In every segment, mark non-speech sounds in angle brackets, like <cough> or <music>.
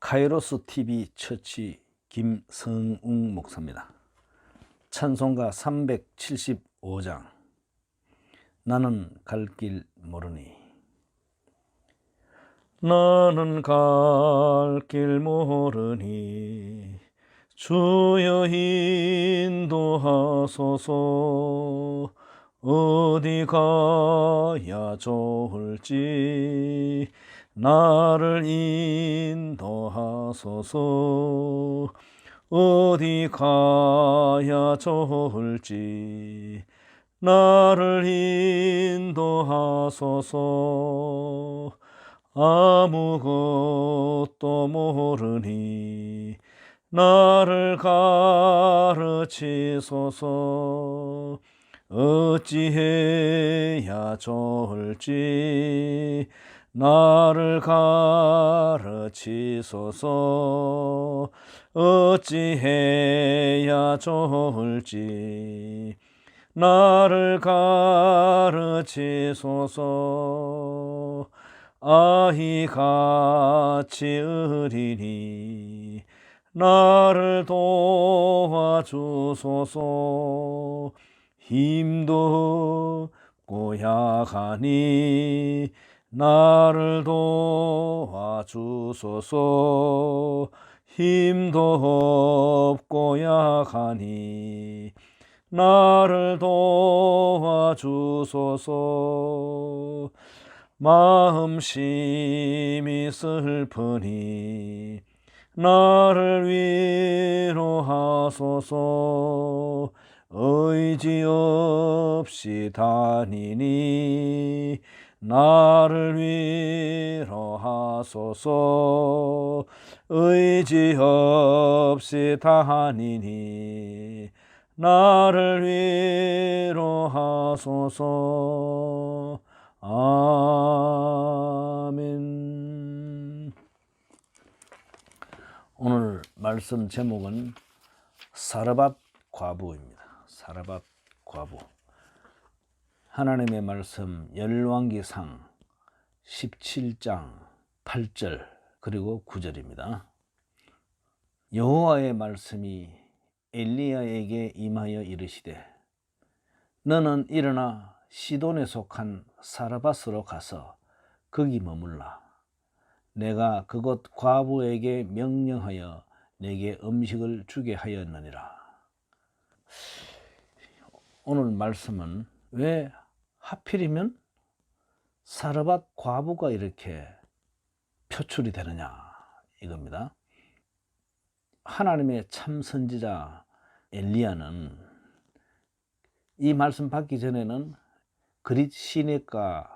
카이로스 TV 처치 김성웅 목사입니다. 찬송가 375장. 나는 갈 길 모르니. 나는 갈 길 모르니. 주여 인도하소서. 어디 가야 좋을지 나를 인도하소서. 어디 가야 좋을지 나를 인도하소서. 아무것도 모르니 나를 가르치소서. 어찌해야 좋을지 나를 가르치소서. 어찌해야 좋을지. 나를 가르치소서. 아이같이 어리니. 나를 도와주소서. 힘도 없고 약하니 나를 도와주소서. 힘도 없고 약하니 나를 도와주소서. 마음심이 슬프니 나를 위로하소서. 의지 없이 다니니 나를 위로하소서. 의지 없이 다니니 나를 위로하소서. 아멘. 오늘 말씀 제목은 사르밧 과부입니다. 사르밧 과부 하나님의 말씀 열왕기상 17장 8절 그리고 9절입니다. 여호와의 말씀이 엘리야에게 임하여 이르시되 너는 일어나 시돈에 속한 사르밧으로 가서 거기 머물라 내가 그곳 과부에게 명령하여 내게 음식을 주게 하였느니라. 오늘 말씀은 왜 하필이면 사르밧 과부가 이렇게 표출이 되느냐 이겁니다. 하나님의 참 선지자 엘리야는 이 말씀 받기 전에는 그릿 시내가에서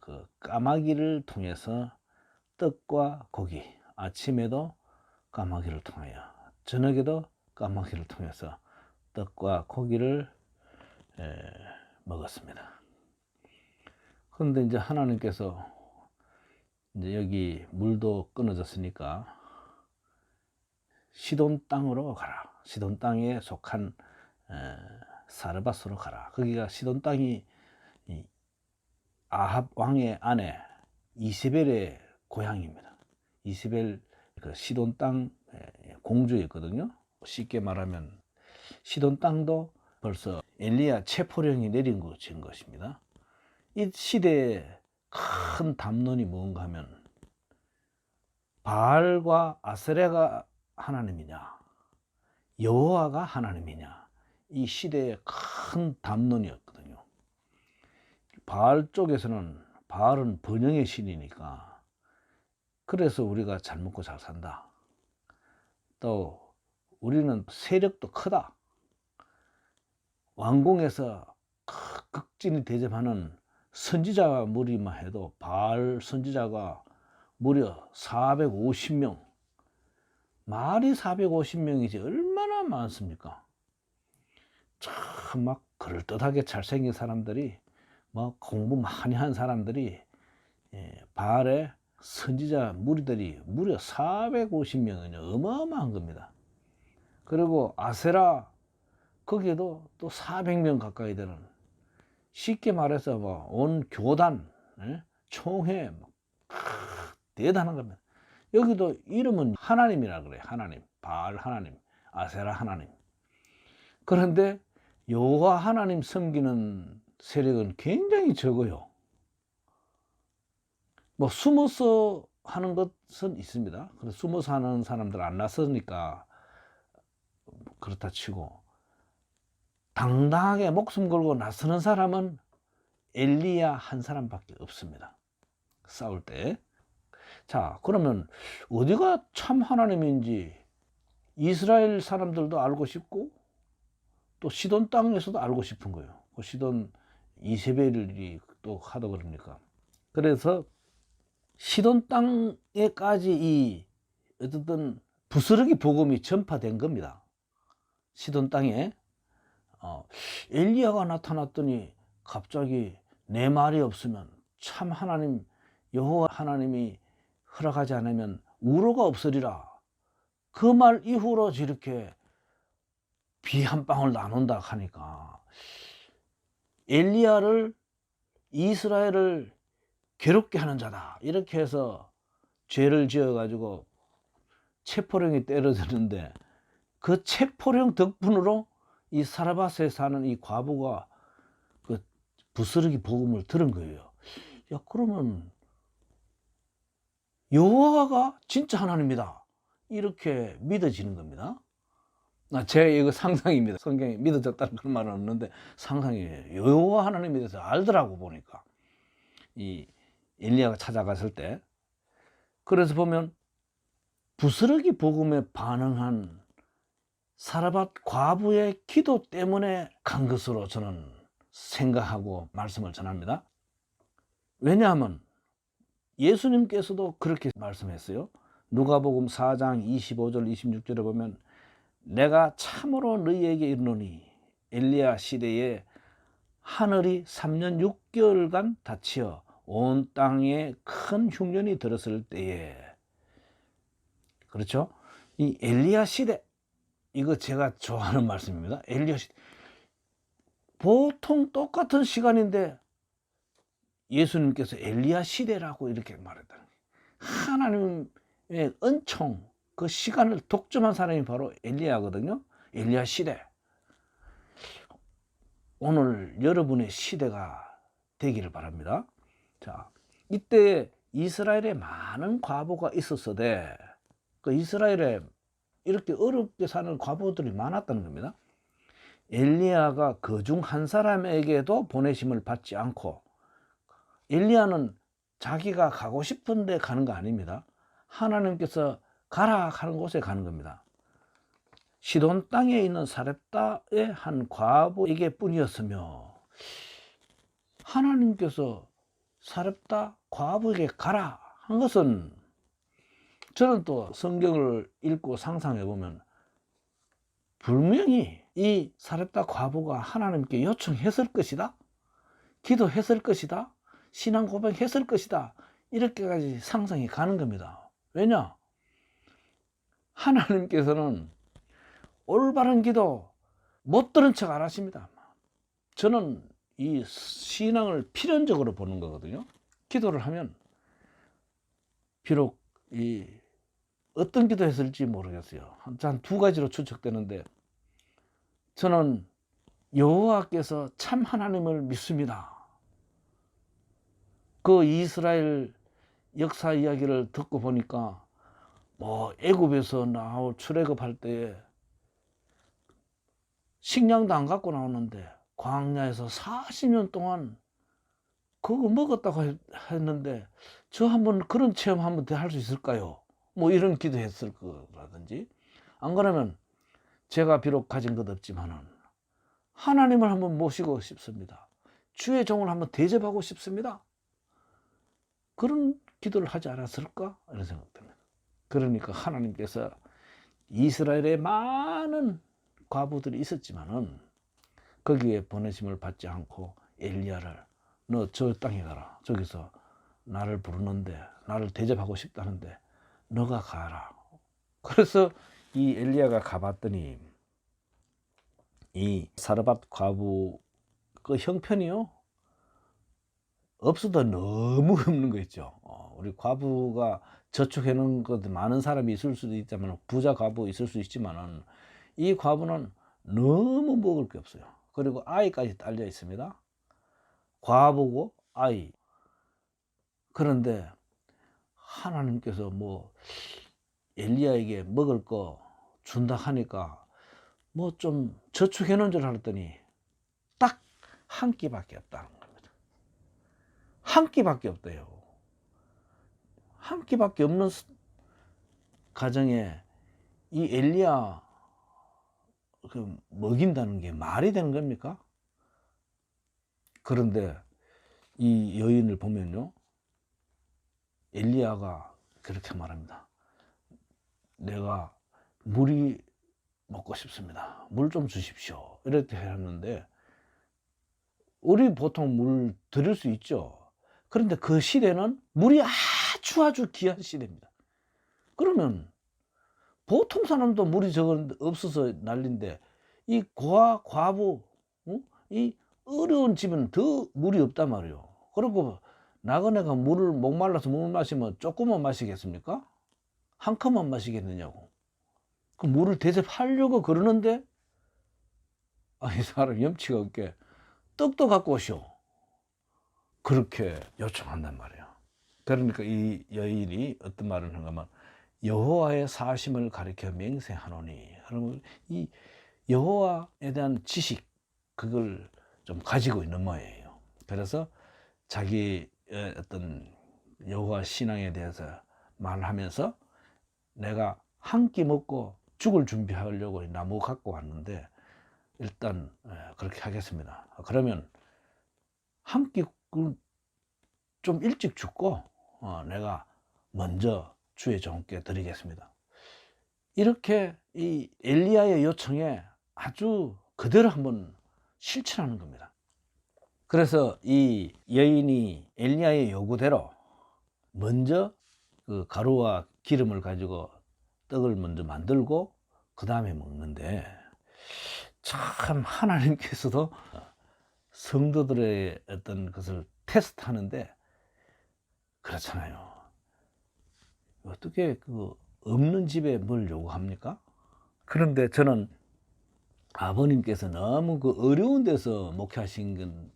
그 까마귀를 통해서 떡과 고기 아침에도 까마귀를 통하여 저녁에도 까마귀를 통해서 떡과 고기를 에, 먹었습니다. 그런데 이제 하나님께서 이제 여기 물도 끊어졌으니까 시돈 땅으로 가라. 시돈 땅에 속한 에, 사르밧으로 가라. 거기가 시돈 땅이 이 아합 왕의 아내 이세벨의 고향입니다. 이세벨 그 시돈 땅 공주였거든요. 쉽게 말하면 시돈 땅도 벌써 엘리야 체포령이 내린 것인 것입니다. 이 시대에 큰 담론이 뭔가 하면 바알과 아세레가 하나님이냐 여호와가 하나님이냐 이 시대의 큰 담론이었거든요. 바알 쪽에서는 바알은 번영의 신이니까 그래서 우리가 잘 먹고 잘 산다. 또 우리는 세력도 크다. 왕궁에서 극진히 대접하는 선지자 무리만 해도 바알 선지자가 무려 450명. 말이 450명이지 얼마나 많습니까? 참 막 그럴듯하게 잘생긴 사람들이 뭐 공부 많이 한 사람들이 예, 바알의 선지자 무리들이 무려 450명이요. 어마어마한 겁니다. 그리고 아세라 거기에도 또 400명 가까이 되는 쉽게 말해서 뭐 온 교단 예? 총회 대단한 겁니다. 여기도 이름은 하나님이라 그래. 하나님. 바알 하나님. 아세라 하나님. 그런데 여호와 하나님 섬기는 세력은 굉장히 적어요. 뭐 숨어서 하는 것은 있습니다. 숨어서 하는 사람들 안 나서니까 그렇다 치고 당당하게 목숨 걸고 나서는 사람은 엘리야 한 사람밖에 없습니다. 싸울 때. 자, 그러면 어디가 참 하나님인지 이스라엘 사람들도 알고 싶고 또 시돈 땅에서도 알고 싶은 거예요. 그 시돈 이세벨이 또 하다 그러니까. 그래서 시돈 땅에까지 이 어쨌든 부스러기 복음이 전파된 겁니다. 시돈 땅에 어, 엘리야가 나타났더니 갑자기 내 말이 없으면 참 하나님 여호와 하나님이 허락하지 않으면 우로가 없으리라. 그 말 이후로 저렇게 비 한 방울 나눈다 하니까 엘리야를 이스라엘을 괴롭게 하는 자다. 이렇게 해서 죄를 지어 가지고 체포령이 때려졌는데 그 체포령 덕분으로 이 사라바스에 사는 이 과부가 그 부스러기 복음을 들은 거예요. 야 그러면 여호와가 진짜 하나님이다. 이렇게 믿어지는 겁니다. 아, 제 이거 상상입니다. 성경에 믿어졌다는 그런 말은 없는데 상상이에요. 여호와 하나님에 대해서 알더라고 보니까 이 엘리야가 찾아갔을 때 그래서 보면 부스러기 복음에 반응한 사라밧 과부의 기도 때문에 간 것으로 저는 생각하고 말씀을 전합니다. 왜냐하면 예수님께서도 그렇게 말씀했어요. 누가복음 4장 25절 26절에 보면 내가 참으로 너희에게 이르노니 엘리야 시대에 하늘이 3년 6개월간 닫히어 온 땅에 큰 흉년이 들었을 때에 그렇죠? 이 엘리야 시대 이거 제가 좋아하는 <laughs> 말씀입니다. 시대 보통 똑같은 시간인데 예수님께서 엘리야 시대라고 이렇게 말했다는. 하나님의 은총 그 시간을 독점한 사람이 바로 엘리야거든요. 엘리야 시대. 오늘 여러분의 시대가 되기를 바랍니다. 자, 이때 이스라엘에 많은 과부가 있었어대. 그 이스라엘에 이렇게 어렵게 사는 과부들이 많았다는 겁니다. 엘리야가 그 중 한 사람에게도 보내심을 받지 않고 엘리야는 자기가 가고 싶은데 가는 거 아닙니다. 하나님께서 가라 하는 곳에 가는 겁니다. 시돈 땅에 있는 사렙다의 한 과부에게 뿐이었으며 하나님께서 사렙다 과부에게 가라 한 것은 저는 또 성경을 읽고 상상해 보면 분명히 이 사렙다 과부가 하나님께 요청했을 것이다. 기도했을 것이다. 신앙 고백했을 것이다. 이렇게까지 상상이 가는 겁니다. 왜냐? 하나님께서는 올바른 기도 못 들은 척 안 하십니다. 저는 이 신앙을 필연적으로 보는 거거든요. 기도를 하면 비록 이 어떤 기도 했을지 모르겠어요. 한 두 가지로 추측되는데 저는 여호와께서 참 하나님을 믿습니다. 그 이스라엘 역사 이야기를 듣고 보니까 뭐 애굽에서 나올 출애굽할 때에 식량도 안 갖고 나오는데 광야에서 40년 동안 그거 먹었다고 했는데 저 한번 그런 체험 한번 할 수 있을까요? 뭐 이런 기도했을 거라든지 안 그러면 제가 비록 가진 것 없지만은 하나님을 한번 모시고 싶습니다. 주의 종을 한번 대접하고 싶습니다. 그런 기도를 하지 않았을까? 이런 생각됩니다. 그러니까 하나님께서 이스라엘에 많은 과부들이 있었지만은 거기에 보내심을 받지 않고 엘리야를 너 저 땅에 가라. 저기서 나를 부르는데 나를 대접하고 싶다는데 너가 가라. 그래서 이 엘리야가 가봤더니 이 사르밧 과부 그 형편이요 없어도 너무 없는 거 있죠. 어, 우리 과부가 저축해 놓은 것 많은 사람이 있을 수도 있지만 부자 과부 있을 수 있지만은 이 과부는 너무 먹을 게 없어요. 그리고 아이까지 딸려 있습니다. 과부고 아이. 그런데 하나님께서 뭐 엘리야에게 먹을 거 준다 하니까 뭐 좀 저축해 놓은 줄 알았더니 딱 한 끼밖에 없다는 겁니다. 한 끼밖에 없대요. 한 끼밖에 없는 스- 가정에 이 엘리야 그 먹인다는 게 말이 되는 겁니까? 그런데 이 여인을 보면요. 엘리야가 그렇게 말합니다. 내가 물이 먹고 싶습니다. 물 좀 주십시오. 이렇게 했는데 우리 보통 물 드릴 수 있죠. 그런데 그 시대는 물이 아주 아주 귀한 시대입니다. 그러면 보통 사람도 물이 저거 없어서 난린데 이 고아 과부 어? 이 어려운 집은 더 물이 없단 말이에요. 그리고 나그네가 물을 목말라서 물 마시면 조금만 마시겠습니까? 한 컵만 마시겠느냐고. 그 물을 대접하려고 그러는데 아, 이 사람 염치가 없게 떡도 갖고 오시오. 그렇게 요청한단 말이에요. 그러니까 이 여인이 어떤 말을 하냐면 여호와의 사심을 가리켜 맹세하노니 그러면 이 여호와에 대한 지식 그걸 좀 가지고 있는 모양이에요. 그래서 자기 어떤 여호와 신앙에 대해서 말하면서 내가 한 끼 먹고 죽을 준비하려고 나무 갖고 왔는데 일단 예, 그렇게 하겠습니다. 그러면 한 끼 좀 일찍 죽고 어, 내가 먼저 주의 종께 드리겠습니다. 이렇게 이 엘리야의 요청에 아주 그대로 한번 실천하는 겁니다. 그래서 이 여인이 엘리야의 요구대로 먼저 그 가루와 기름을 가지고 떡을 먼저 만들고 그 다음에 먹는데 참 하나님께서도 성도들의 어떤 것을 테스트하는데 그렇잖아요. 어떻게 그 없는 집에 뭘 요구합니까? 그런데 저는 아버님께서 너무 그 어려운 데서 목회하신 걸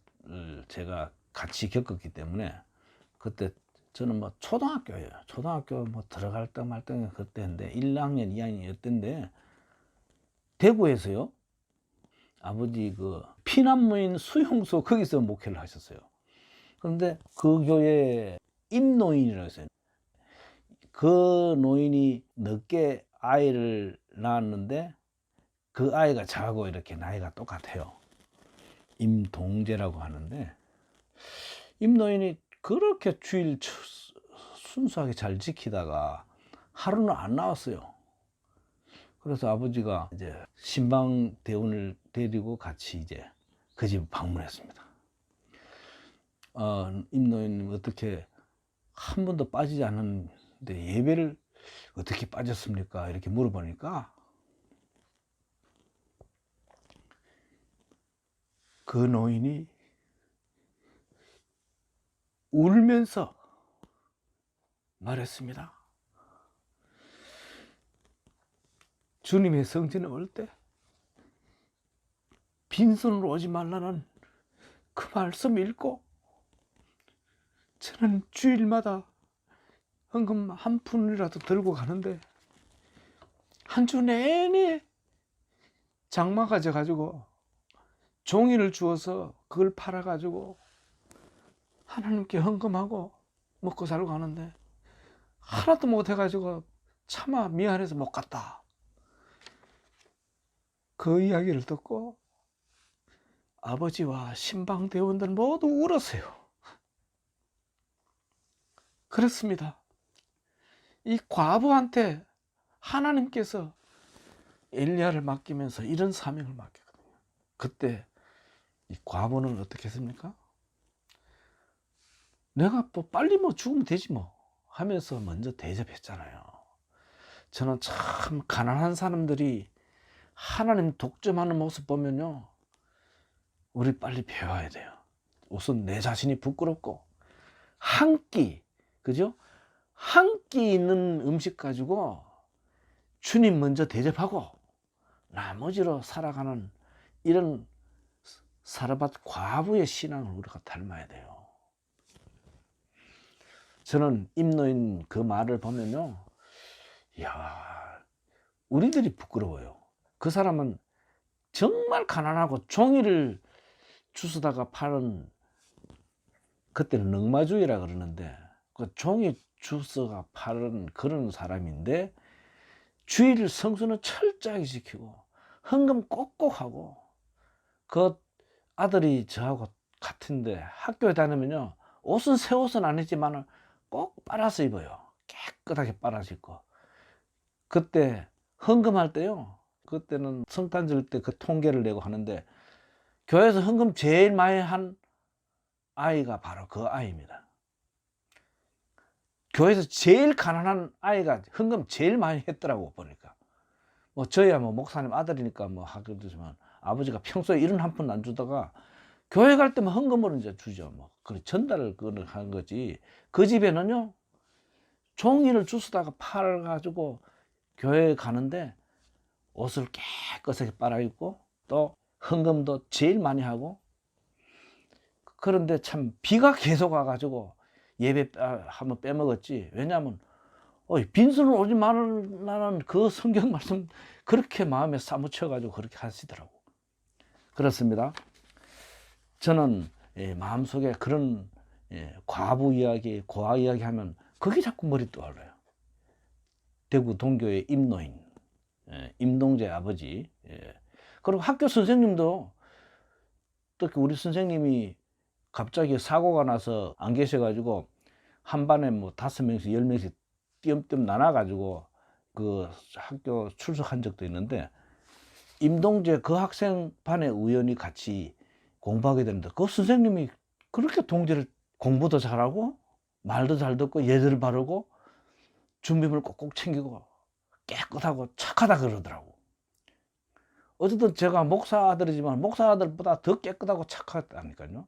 제가 같이 겪었기 때문에 그때 저는 뭐 초등학교예요. 초등학교 뭐 들어갈 때 말 때 그때인데 1학년, 2학년이었던데 대구에서요. 아버지 그 피난무인 수용소 거기서 목회를 하셨어요. 그런데 그 교회 임노인이라고 했어요. 그 노인이 늦게 아이를 낳았는데 그 아이가 저하고 이렇게 나이가 똑같아요. 임동재라고 하는데 임노인이 그렇게 주일 추- 순수하게 잘 지키다가 하루는 안 나왔어요. 그래서 아버지가 이제 신방 대원을 데리고 같이 이제 그 집 방문했습니다. 어, 임노인님 어떻게 한 번도 빠지지 않았는데 예배를 어떻게 빠졌습니까? 이렇게 물어보니까 그 노인이 울면서 말했습니다. 주님의 성전에 올 때 빈손으로 오지 말라는 그 말씀 읽고 저는 주일마다 헌금 한 푼이라도 들고 가는데 한 주 내내 장마 가져 가지고 종이를 주어서 그걸 팔아 가지고 하나님께 헌금하고 먹고 살고 하는데 하나도 못 해가지고 차마 미안해서 못 갔다. 그 이야기를 듣고 아버지와 신방 대원들 모두 울었어요. 그렇습니다. 이 과부한테 하나님께서 엘리야를 맡기면서 이런 사명을 맡겼거든요. 그때 이 과부는 어떻게 했습니까? 내가 뭐 빨리 뭐 죽으면 되지 뭐 하면서 먼저 대접했잖아요. 저는 참 가난한 사람들이 하나님 독점하는 모습 보면요. 우리 빨리 배워야 돼요. 우선 내 자신이 부끄럽고 한 끼, 그죠? 한 끼 있는 음식 가지고 주님 먼저 대접하고 나머지로 살아가는 이런 사르밧 과부의 신앙을 우리가 닮아야 돼요. 저는 임노인 그 말을 보면요. 야 우리들이 부끄러워요. 그 사람은 정말 가난하고 종이를 주스다가 파는 그때는 넉마주의라 그러는데 그 종이 주스가 파는 그런 사람인데 주의를 성수는 철저하게 지키고 헌금 꼭꼭 하고 그 아들이 저하고 같은데 학교에 다니면요 옷은 새 옷은 아니지만 꼭 빨아서 입어요 깨끗하게 빨아서 입고 그때 헌금할 때요 그때는 성탄 절 때 그 통계를 내고 하는데 교회에서 헌금 제일 많이 한 아이가 바로 그 아이입니다. 교회에서 제일 가난한 아이가 헌금 제일 많이 했더라고 보니까. 뭐 저야 뭐 목사님 아들이니까 뭐 하겠지만 아버지가 평소에 이런 한 푼 안 주다가 교회 갈 때만 헌금을 이제 주죠. 뭐 그래 전달을 그걸 한 거지. 그 집에는요 종이를 주스다가 팔 가지고 교회에 가는데 옷을 깨끗하게 빨아입고 또 헌금도 제일 많이 하고 그런데 참 비가 계속 와가지고 예배 아, 한번 빼먹었지 왜냐하면 어이, 빈손으로 오지 말라는 그 성경 말씀 그렇게 마음에 사무쳐가지고 그렇게 하시더라고 그렇습니다 저는 예, 마음속에 그런 예, 과부 이야기 고아 이야기 하면 그게 자꾸 머리 떠올라요 대구 동교의 임노인 예, 임동재 아버지. 예. 그리고 학교 선생님도 또 우리 선생님이 갑자기 사고가 나서 안 계셔가지고 한 반에 뭐 다섯 명씩 열 명씩 띄엄띄엄 나눠가지고 그 학교 출석한 적도 있는데 임동재 그 학생 반에 우연히 같이 공부하게 되는데 그 선생님이 그렇게 동재를 공부도 잘하고 말도 잘 듣고 예절 바르고 준비물 꼭꼭 챙기고 깨끗하고 착하다 그러더라고. 어쨌든 제가 목사 아들이지만 목사 아들보다 더 깨끗하고 착하다니까요.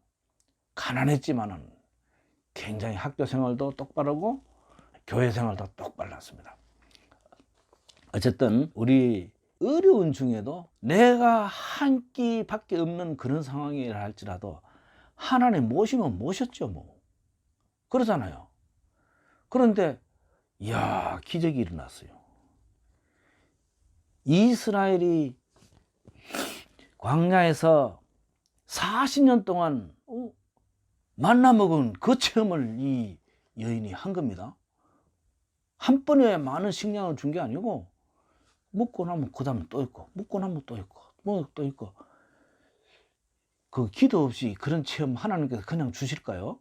가난했지만은 굉장히 학교 생활도 똑바르고 교회 생활도 똑바랐습니다. 어쨌든 우리 어려운 중에도 내가 한 끼밖에 없는 그런 상황이라 할지라도 하나님 모시면 모셨죠 뭐 그러잖아요. 그런데 이야 기적이 일어났어요. 이스라엘이 광야에서 40년 동안 어, 만나 먹은 그 체험을 이 여인이 한 겁니다. 한 번에 많은 식량을 준 게 아니고 먹고 나면 그 다음에 또 있고 먹고 나면 또 있고 뭐 또 있고 그 기도 없이 그런 체험 하나님께서 그냥 주실까요?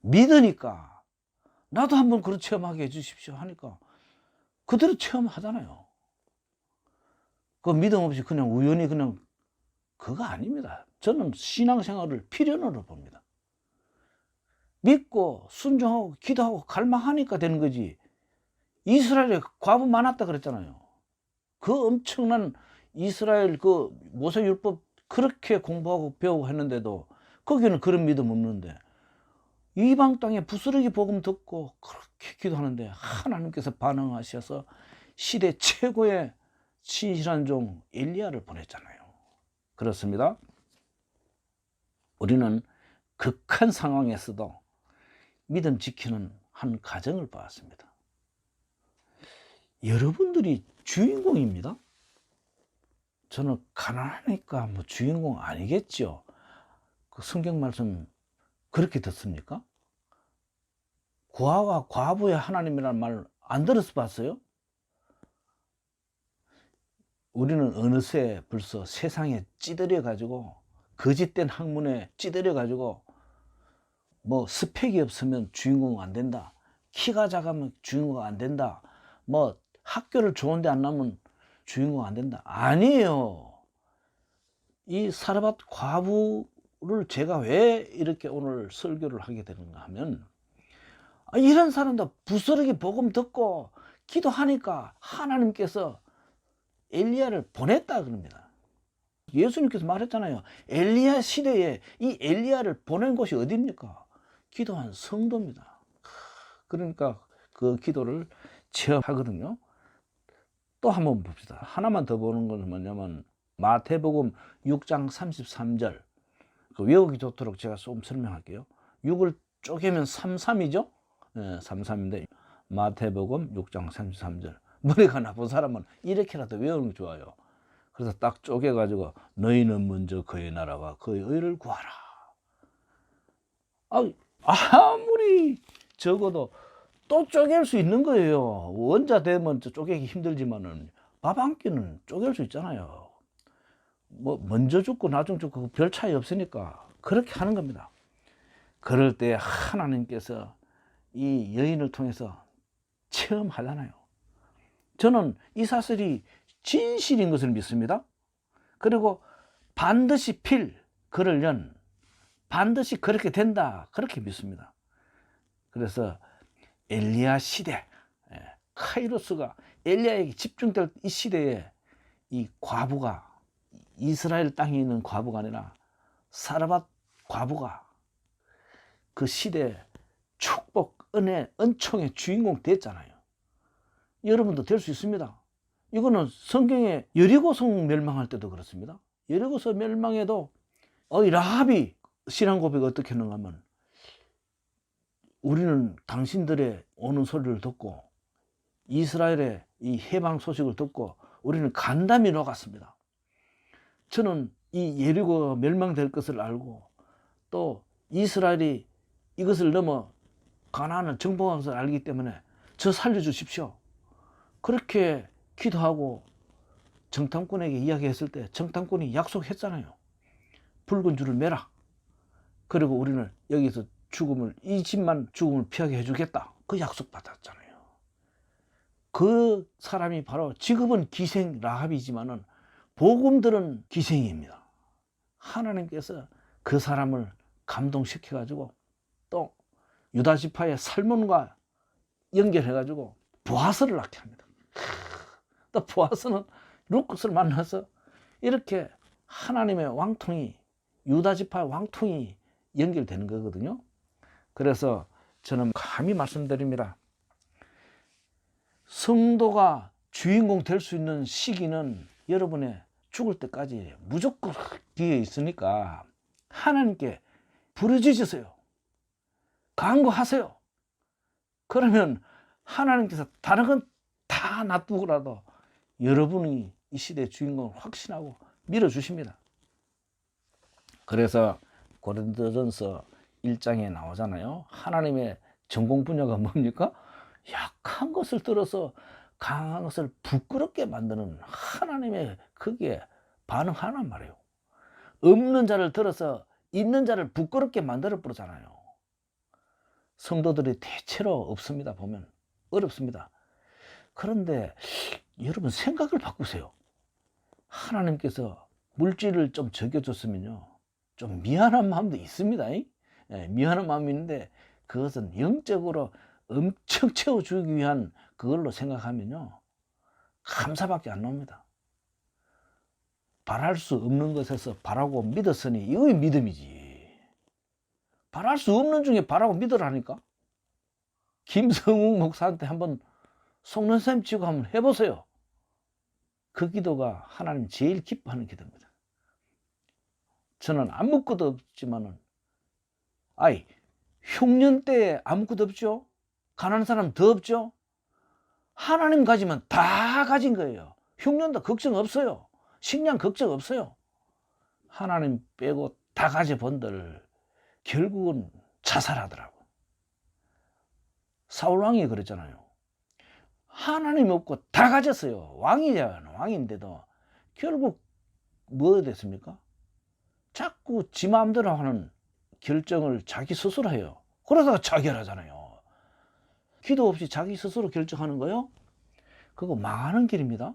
믿으니까 나도 한번 그런 체험하게 해주십시오 하니까 그대로 체험하잖아요. 그 믿음 없이 그냥 우연히 그냥 그거 아닙니다. 저는 신앙생활을 필연으로 봅니다. 믿고 순종하고 기도하고 갈망하니까 되는 거지. 이스라엘에 과부 많았다 그랬잖아요. 그 엄청난 이스라엘 그 모세 율법 그렇게 공부하고 배우고 했는데도 거기는 그런 믿음 없는데 이방 땅에 부스러기 복음 듣고 그렇게 기도하는데 하나님께서 반응하셔서 시대 최고의 신실한 종 엘리야를 보냈잖아요. 그렇습니다. 우리는 극한 상황에서도 믿음 지키는 한 가정을 보았습니다. 여러분들이 주인공입니다. 저는 가난하니까 뭐 주인공 아니겠죠. 그 성경 말씀 그렇게 듣습니까? 고아와 과부의 하나님이라는 말 안 들어서 봤어요? 우리는 어느새 벌써 세상에 찌들여 가지고 거짓된 학문에 찌들여 가지고 뭐 스펙이 없으면 주인공 안 된다. 키가 작으면 주인공 안 된다. 뭐 학교를 좋은 데 안 나면 주인공 안 된다. 아니에요. 이 사르밧 과부를 제가 왜 이렇게 오늘 설교를 하게 되는가 하면 아, 이런 사람도 부스러기 복음 듣고 기도하니까 하나님께서 엘리야를 보냈다 그럽니다. 예수님께서 말했잖아요. 엘리야 시대에 이 엘리야를 보낸 곳이 어디입니까? 기도한 성도입니다. 그러니까 그 기도를 체험하거든요. 또 한번 봅시다. 하나만 더 보는 것은 뭐냐면 마태복음 6장 33절 그 외우기 좋도록 제가 좀 설명할게요. 6을 쪼개면 33이죠? 예, 33인데 마태복음 6장 33절 머리가 나쁜 사람은 이렇게라도 외우는 게 좋아요. 그래서 딱 쪼개가지고 너희는 먼저 그의 나라와 그의 의를 구하라. 아, 아무리 적어도 또 쪼갤 수 있는 거예요. 원자 되면 쪼개기 힘들지만은 밥 한 끼는 쪼갤 수 있잖아요. 뭐 먼저 죽고 나중 죽고 별 차이 없으니까 그렇게 하는 겁니다. 그럴 때 하나님께서 이 여인을 통해서 체험하잖아요. 저는 이 사슬이 진실인 것을 믿습니다. 그리고 반드시 필 그를 연 반드시 그렇게 된다 그렇게 믿습니다. 그래서 엘리야 시대 예, 카이로스가 엘리야에게 집중될 이 시대에 이 과부가 이스라엘 땅에 있는 과부가 아니라 사르밧 과부가 그 시대 축복 은혜 은총의 주인공 됐잖아요. 여러분도 될 수 있습니다. 이거는 성경에 여리고성 멸망할 때도 그렇습니다. 여리고성 멸망에도 어 이 라합이 신앙 고백 어떻게 했는가 하면 우리는 당신들의 오는 소리를 듣고 이스라엘의 이 해방 소식을 듣고 우리는 간담이 녹았습니다. 저는 이 예리고 멸망될 것을 알고 또 이스라엘이 이것을 넘어 가나안을 정복한 것을 알기 때문에 저 살려주십시오. 그렇게 기도하고 정탐꾼에게 이야기했을 때 정탐꾼이 약속했잖아요. 붉은 줄을 매라. 그리고 우리는 여기서 죽음을 이 집만 죽음을 피하게 해주겠다. 그 약속 받았잖아요. 그 사람이 바로 지금은 기생 라합이지만은 복음들은 기생입니다. 하나님께서 그 사람을 감동시켜 가지고 또 유다 지파의 살몬과 연결해 가지고 보아스를 낳게 합니다. 또 보아스는 루크스를 만나서 이렇게 하나님의 왕통이 유다 지파의 왕통이 연결되는 거거든요. 그래서 저는 감히 말씀드립니다. 성도가 주인공 될 수 있는 시기는 여러분의 죽을 때까지 무조건 기회 있으니까 하나님께 부르짖으세요. 간구하세요. 그러면 하나님께서 다른 건 다 놔두고라도 여러분이 이 시대의 주인공을 확신하고 밀어주십니다. 그래서 고린도전서 1장에 나오잖아요. 하나님의 전공 분야가 뭡니까? 약한 것을 들어서 강한 것을 부끄럽게 만드는 하나님의 크기에 반응하란 말이에요. 없는 자를 들어서 있는 자를 부끄럽게 만들어 버리잖아요. 성도들이 대체로 없습니다. 보면 어렵습니다. 그런데 여러분 생각을 바꾸세요. 하나님께서 물질을 좀 적여줬으면요. 좀 미안한 마음도 있습니다. 예, 미안한 마음이 있는데 그것은 영적으로 엄청 <laughs> 채워주기 위한 그걸로 생각하면요. 감사밖에 안 나옵니다. 바랄 수 없는 것에서 바라고 믿었으니 이거 믿음이지. 바랄 수 없는 중에 바라고 믿으라니까. 김성욱 목사한테 한번 속는 셈 치고 한번 해보세요. 그 기도가 하나님 제일 기뻐하는 기도입니다. 저는 아무것도 없지만은, 아이, 흉년 때 아무것도 없죠? 가난한 사람 더 없죠? 하나님 가지면 다 가진 거예요. 흉년도 걱정 없어요. 식량 걱정 없어요. 하나님 빼고 다 가져본들 결국은 자살하더라고. 사울 왕이 그랬잖아요. 하나님 없고 다 가졌어요. 왕이잖아요. 왕인데도 결국 뭐 됐습니까? 자꾸 지 마음대로 하는 결정을 자기 스스로 해요. 그러다가 자결하잖아요. 기도 없이 자기 스스로 결정하는 거요? 그거 망하는 길입니다.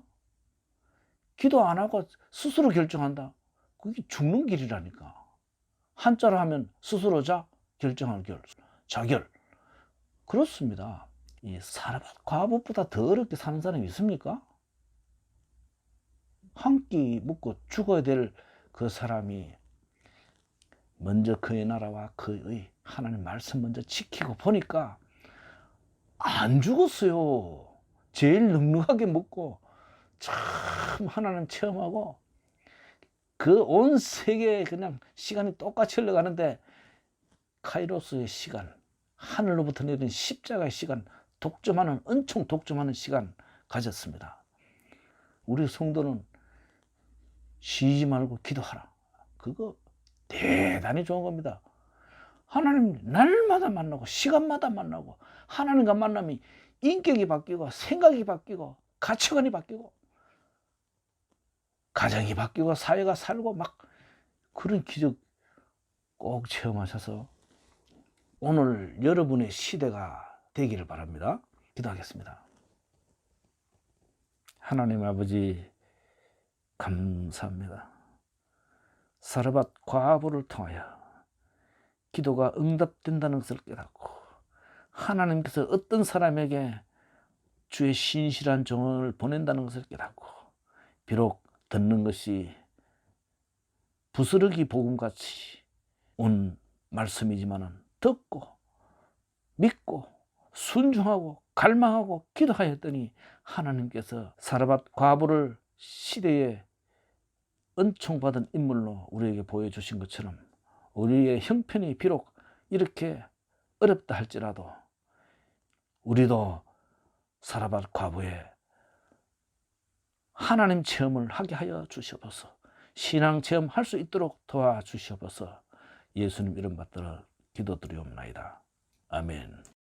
기도 안 하고 스스로 결정한다. 그게 죽는 길이라니까. 한자로 하면 스스로 자, 결정하는 결, 자결. 그렇습니다. 이 사람, 과부보다 더 어렵게 사는 사람이 있습니까? 한 끼 먹고 죽어야 될 그 사람이 먼저 그의 나라와 그의 하나님 말씀 먼저 지키고 보니까 안 죽었어요. 제일 넉넉하게 먹고 참 하나님 체험하고 그 온 세계에 그냥 시간이 똑같이 흘러가는데 카이로스의 시간, 하늘로부터 내린 십자가의 시간, 독점하는 엄청 독점하는 시간 가졌습니다. 우리 성도는 쉬지 말고 기도하라. 그거 대단히 좋은 겁니다. 하나님 날마다 만나고 시간마다 만나고 하나님과 만나면 인격이 바뀌고 생각이 바뀌고 가치관이 바뀌고 가정이 바뀌고 사회가 살고 막 그런 기적 꼭 체험하셔서 오늘 여러분의 시대가 되기를 바랍니다. 기도하겠습니다. 하나님 아버지 감사합니다. 사르밧 과부를 통하여 기도가 응답된다는 것을 깨닫고 하나님께서 어떤 사람에게 주의 신실한 종을 보낸다는 것을 깨닫고 비록 듣는 것이 부스러기 복음같이 온 말씀이지만은 듣고 믿고 순종하고 갈망하고 기도하였더니 하나님께서 사르밧 과부를 시대에 은총받은 인물로 우리에게 보여주신 것처럼 우리의 형편이 비록 이렇게 어렵다 할지라도 우리도 사라밧 과부의 하나님 체험을 하게 하여 주시옵소서. 신앙 체험할 수 있도록 도와주시옵소서. 예수님 이름 받들어 기도드리옵나이다. 아멘.